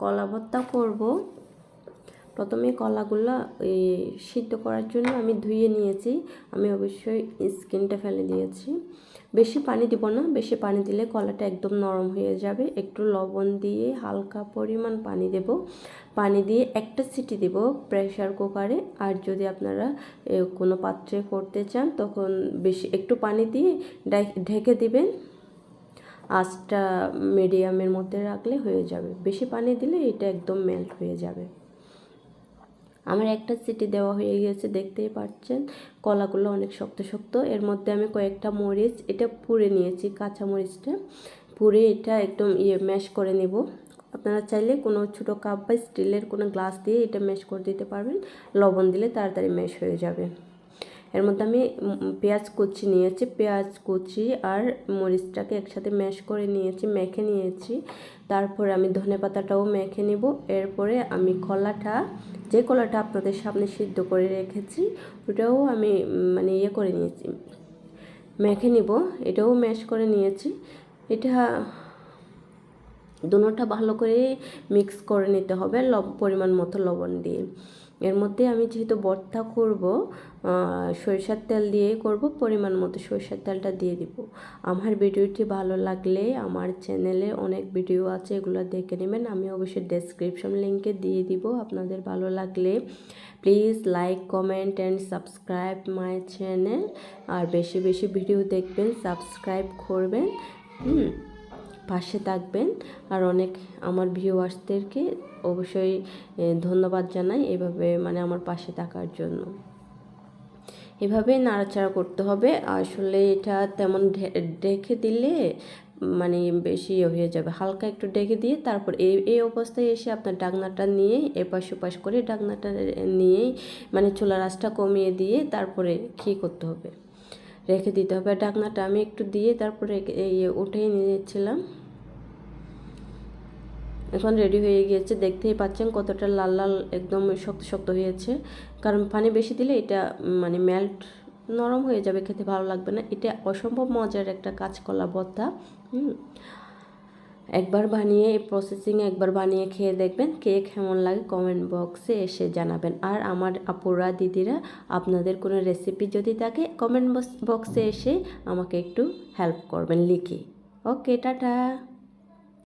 কলা ভর্তা করব। প্রথমে কলাগুলো সিদ্ধ করার জন্য আমি ধুয়ে নিয়েছি। আমি অবশ্যই স্কিনটা ফেলে দিয়েছি। বেশি পানি দিব না, বেশি পানি দিলে কলাটা একদম নরম হয়ে যাবে। একটু লবণ দিয়ে হালকা পরিমাণ পানি দেব। পানি দিয়ে একটা সিটি দেব প্রেশার কুকারে। আর যদি আপনারা কোনো পাত্রে করতে চান, তখন বেশি একটু পানি দিয়ে ঢেকে দিবেন। আঁচটা মিডিয়ামের মধ্যে রাখলে হয়ে যাবে। বেশি পানি দিলে এটা একদম মেল্ট হয়ে যাবে। আমার একটা সিটি দেওয়া হয়ে গিয়েছে দেখতেই পাচ্ছেন। কলাগুলো অনেক শক্ত শক্ত। এর মধ্যে আমি কয়েকটা মরিচ, এটা পুড়ে নিয়েছি, কাঁচা মরিচটা। পুড়ে এটা একদম ইয়ে ম্যাশ করে নেব। আপনারা চাইলে কোনো ছোটো কাপ বা স্টিলের কোনো গ্লাস দিয়ে এটা ম্যাশ করে দিতে পারবেন। লবণ দিলে তাড়াতাড়ি ম্যাশ হয়ে যাবে। এর মধ্যে আমি পেঁয়াজ কুচি নিয়েছি। পেঁয়াজ কুচি আর মরিচটাকে একসাথে ম্যাশ করে নিয়েছি, মেখে নিয়েছি। তারপরে আমি ধনে পাতাটাও মেখে নিব। এরপরে আমি কলাটা, যে কলাটা আপনাদের সামনে সিদ্ধ করে রেখেছি, ওটাও আমি মানে ইয়ে করে নিয়েছি। মেখে নিব, এটাও ম্যাশ করে নিয়েছি। এটা দুটোটা ভালো করে মিক্স করে নিতে হবে লব, পরিমাণ মতো লবণ দিয়ে। এর মধ্যে আমি যেহেতু ভর্তা করব সরিষার তেল দিয়ে করব, পরিমাণ মতো সরিষার তেলটা দিয়ে দিব। আমার ভিডিওটি ভালো লাগলে আমার চ্যানেলে অনেক ভিডিও আছে, এগুলো দেখে নেবেন। আমি অবশ্যই ডেসক্রিপশন লিঙ্কে দিয়ে দিব। আপনাদের ভালো লাগলে please like comment and subscribe my channel আর বেশি বেশি ভিডিও দেখবেন সাবস্ক্রাইব করবেন। হুম। পাশে থাকবেন। আর অনেক আমার ভিউয়ার্সদেরকে অবশ্যই ধন্যবাদ জানাই এভাবে মানে আমার পাশে থাকার জন্য। এভাবে নাড়াচাড়া করতে হবে। আসলে এটা তেমন ঢেকে দিলে মানে বেশি ইয়ে হয়ে যাবে। হালকা একটু ডেকে দিয়ে তারপর এই এই অবস্থায় এসে আপনার ডাকনাটা নিয়ে এপাশ ওপাশ করে ডাকনাটা নিয়েই মানে চুলার আঁচটা কমিয়ে দিয়ে তারপরে কী করতে হবে? রেখে দিতে হবে। ঢাকনাটা আমি একটু দিয়ে তারপরে উঠেই নিয়েছিলাম এখন রেডি হয়ে গিয়েছে। দেখতেই পাচ্ছেন কতটা লাল লাল, একদম শক্ত শক্ত হয়েছে। কারণ পানি বেশি দিলে এটা মানে মেল্ট নরম হয়ে যাবে, খেতে ভালো লাগবে না। এটা অসম্ভব মজার একটা কাঁচকলা ভর্তা, হুম। একবার বানিয়ে প্রসেসিং একবার বানিয়ে খেয়ে দেখবেন কে কেমন লাগে কমেন্ট বক্সে এসে জানাবেন। আর আমার আপুরা, দিদিরা, আপনাদের কোনো রেসিপি যদি থাকে কমেন্ট বক্সে এসে আমাকে একটু হেল্প করবেন লিখে। Okay tata!